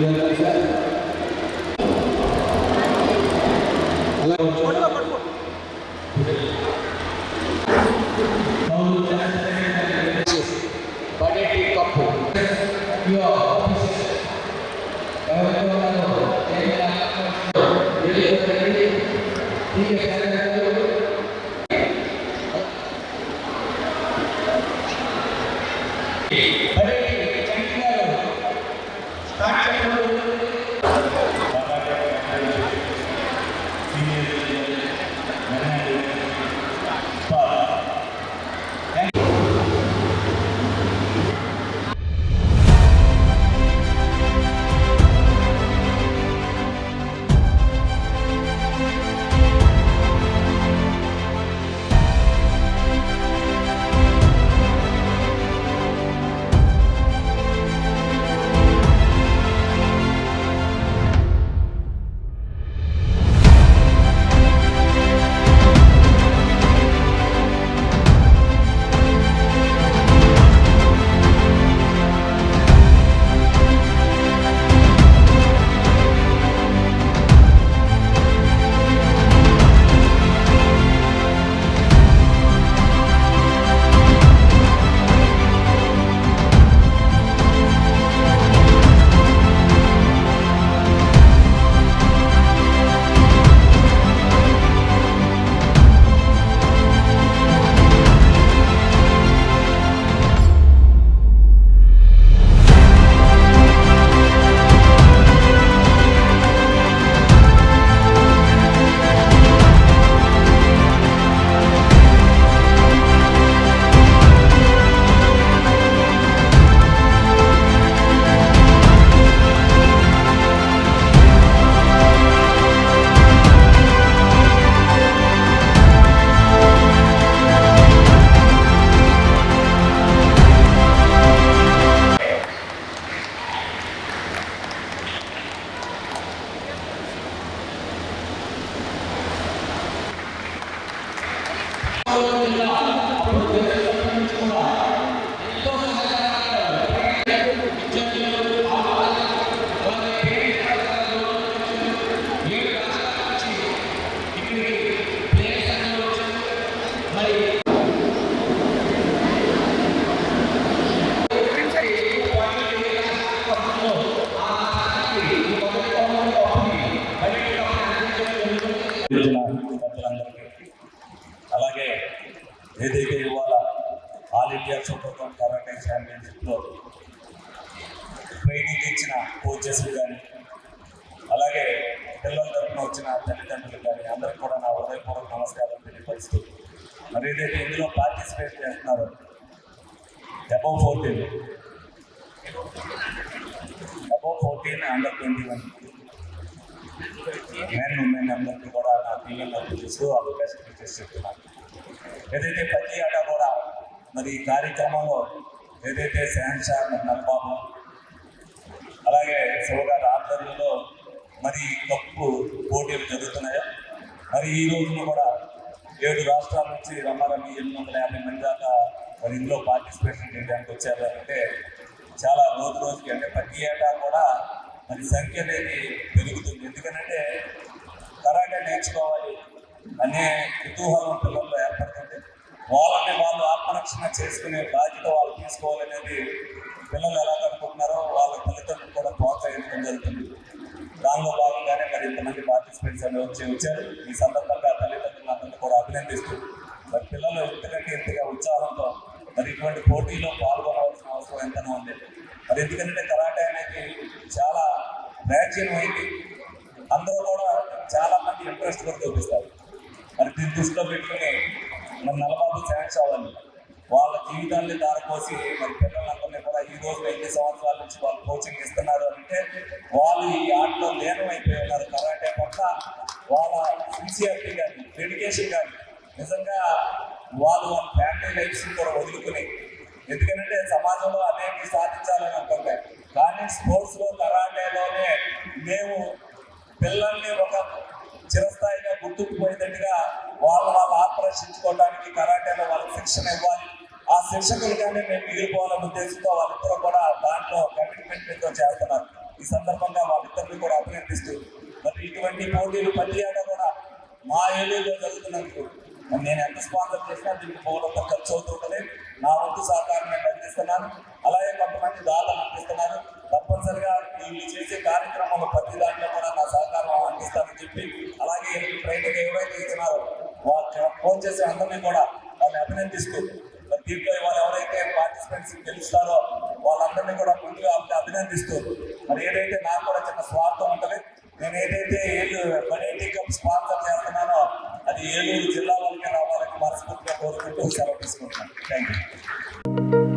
Gracias. గిరిజన పెద్దలందరికీ అలాగే ఏదైతే ఇవాళ all India super one karate ఛాంపియన్షిప్లో training ఇచ్చిన కోచెస్ కానీ అలాగే పిల్లల తరఫున వచ్చిన తల్లిదండ్రులు కానీ అందరికి కూడా నా హృదయపూర్వక నమస్కారం తెలియపరుస్తూ మరి ఏదైతే ఇందులో పార్టిసిపేట్ చేస్తున్నారో above fourteen above fourteen under twenty one men women అందరికీ కూడా నా పిల్లలకు చూస్తూ వాళ్ళు బెస్ట్ విషెస్ చెప్తున్నాను ఏదైతే ప్రతి ఆట కూడా మరి ఈ కార్యక్రమంలో ఏదైతే శాంషా నల్బాబు అలాగే శివగారి ఆధ్వర్యంలో మరి కప్పు పోటీలు జరుగుతున్నాయో మరి ఈ రోజున కూడా ఏడు రాష్ట్రాల నుంచి రమారమి ఎనిమిది వందల యాభై మంది దాకా మరి ఇందులో పార్టిసిపేషన్ చేయడానికి వచ్చారు అంటే చాలా రోజు రోజుకి అంటే ప్రతి ఏటా కూడా మరి సంఖ్య అనేది పెరుగుతుంది. ఎందుకంటే కరాటే నేర్చుకోవాలి అనే కుతూహలం పిల్లల్లో ఏర్పడుతుంది. వాళ్ళని వాళ్ళు ఆత్మరక్షణ చేసుకునే బాధ్యత వాళ్ళు తీసుకోవాలనేది పిల్లలు ఎలా అనుకుంటున్నారో వాళ్ళ తల్లిదండ్రులు కూడా ప్రోత్సహించడం జరుగుతుంది. దానిలో భాగంగానే మరి ఇంతమంది పార్టిసిపెంట్స్ అనేవి వచ్చి వచ్చారు. ఈ సందర్భంగా తల్లిదండ్రులందరినీ కూడా అభినందిస్తూ మరి పిల్లలు ఇంతకంటే ఇంతగా ఉత్సాహంతో మరి ఇటువంటి పోటీలో పాల్గొనవలసిన అవసరం ఎంతనో ఉంది. మరి ఎందుకంటే ప్రాచీనమైంది అందరూ కూడా చాలా మంది ఇంట్రెస్ట్ కూడా చూపిస్తారు. మరి దీన్ని దృష్టిలో పెట్టుకుని మన నలబాబు ఛాన్స్ అవ్వాలి. వాళ్ళ జీవితాన్ని దారిపోసి మరి పిల్లలందరినీ కూడా ఈ రోజు ఎన్ని సంవత్సరాల నుంచి వాళ్ళు కోచింగ్ ఇస్తున్నారు అంటే వాళ్ళు ఈ ఆటలో లీనమైపోయి ఉన్నారు. కరాటే పట్ల వాళ్ళ సిన్సియారిటీ కానీ డెడికేషన్ కానీ నిజంగా వాళ్ళు వాళ్ళ ఫ్యామిలీ లైఫ్స్ కూడా వదులుకుని ఎందుకంటే సమాజంలో అనేవి సాధించాలని అనుకుంటారు. కానీ స్పోర్ట్స్లో కరాటేలోనే మేము పిల్లల్ని ఒక చిరస్థాయిగా గుర్తుకుపోయేటట్టుగా వాళ్ళ వాళ్ళు ఆత్మరక్షించుకోవడానికి కరాటేలో వాళ్ళకి శిక్షణ ఇవ్వాలి. ఆ శిక్షకులుగానే మేము మిగిలిపోవాలనే ఉద్దేశంతో వాళ్ళిద్దరూ కూడా దాంట్లో కమిట్మెంట్ చేస్తున్నారు ఈ సందర్భంగా వాళ్ళిద్దరిని కూడా అభినందిస్తూ మరి ఇటువంటి పోటీలు ప్రతి ఏటా కూడా మా ఏరియాలో జరుగుతున్నందుకు నేను ఎంత స్పాన్సర్ చేసినా దీనికి పోవడంతో ఖర్చు అవుతుంటుంది. నా వంతు సహకారం నేను అందిస్తున్నాను. అలాగే కొంతమంది దాతలు అందిస్తున్నారు. తప్పనిసరిగా వీళ్ళు చేసే కార్యక్రమంలో ప్రతి దాంట్లో కూడా నా సహకారం అందిస్తానని చెప్పి అలాగే ట్రైనింగ్ ఎవరైతే ఇస్తున్నారో వాళ్ళు ఫోన్ చేసే అందరినీ కూడా వాళ్ళని అభినందిస్తూ దీంట్లో వాళ్ళు ఎవరైతే పార్టిసిపెంట్స్ గెలుస్తారో వాళ్ళందరినీ కూడా ముందుగా అభినందిస్తూ మరి ఏదైతే నాకు కూడా చిన్న స్వార్థం ఉంటుంది నేను ఏదైతే ఏళ్ళు బనేటి కప్ స్పాన్సర్ చేస్తున్నానో అది ఏలూరు జిల్లా వాళ్ళకి రావాలని మనస్ఫూర్తిగా కోరుకుంటూ సెలవు తీసుకుంటున్నాను. థ్యాంక్ యూ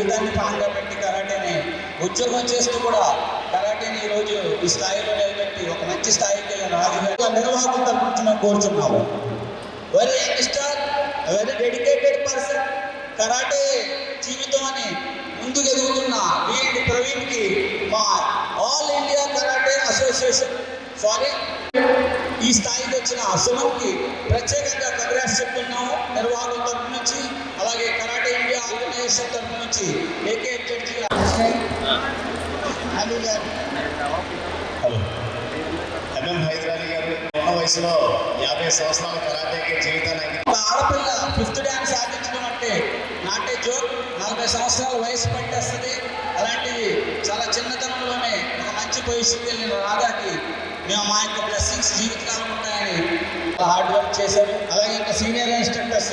జీవితాన్ని పణంగా పెట్టి కరాటేని ఉద్యోగం చేస్తూ కూడా కరాటేని ఈరోజు ఈ స్థాయిలో నిలబెట్టి ఒక మంచి స్థాయికి రాజకీయ రాజుగారు నిర్వాహకుల తరపు మేము కోరుచున్నాము very youngster very dedicated person karate జీవితం అని ముందుకు ఎదుగుతున్న వీడి ప్రవీణ్కి మా all India karate association sorry ఈ స్థాయికి వచ్చిన సుమన్కి ప్రత్యేకంగా కంగ్రాట్స్ చెప్తున్నాము నిర్వాహకుల తరపు నుంచి అలాగే కరాటే ఇండియా ఆర్గనైజేషన్ తరపు నుంచి AK judge hello MM Hyderali గారు ఉన్న వయసులో యాభై సంవత్సరాల కరాటేకి జీవితాన్ని ఆడపిల్ల ఫిఫ్త్ డ్యాన్స్ సాధించడం అంటే నాటే జోక్ నలభై సంవత్సరాల వయసు పట్టేస్తుంది. అలాంటివి చాలా చిన్నతనంలోనే ఒక మంచి పొజిషన్ వెళ్ళిన రాధాకి మేము మా యొక్క బ్లెస్సింగ్స్ జీవితకాలం ఉంటాయని. హార్డ్ వర్క్ చేశారు. అలాగే ఇంకా సీనియర్ ఇన్స్ట్రక్టర్స్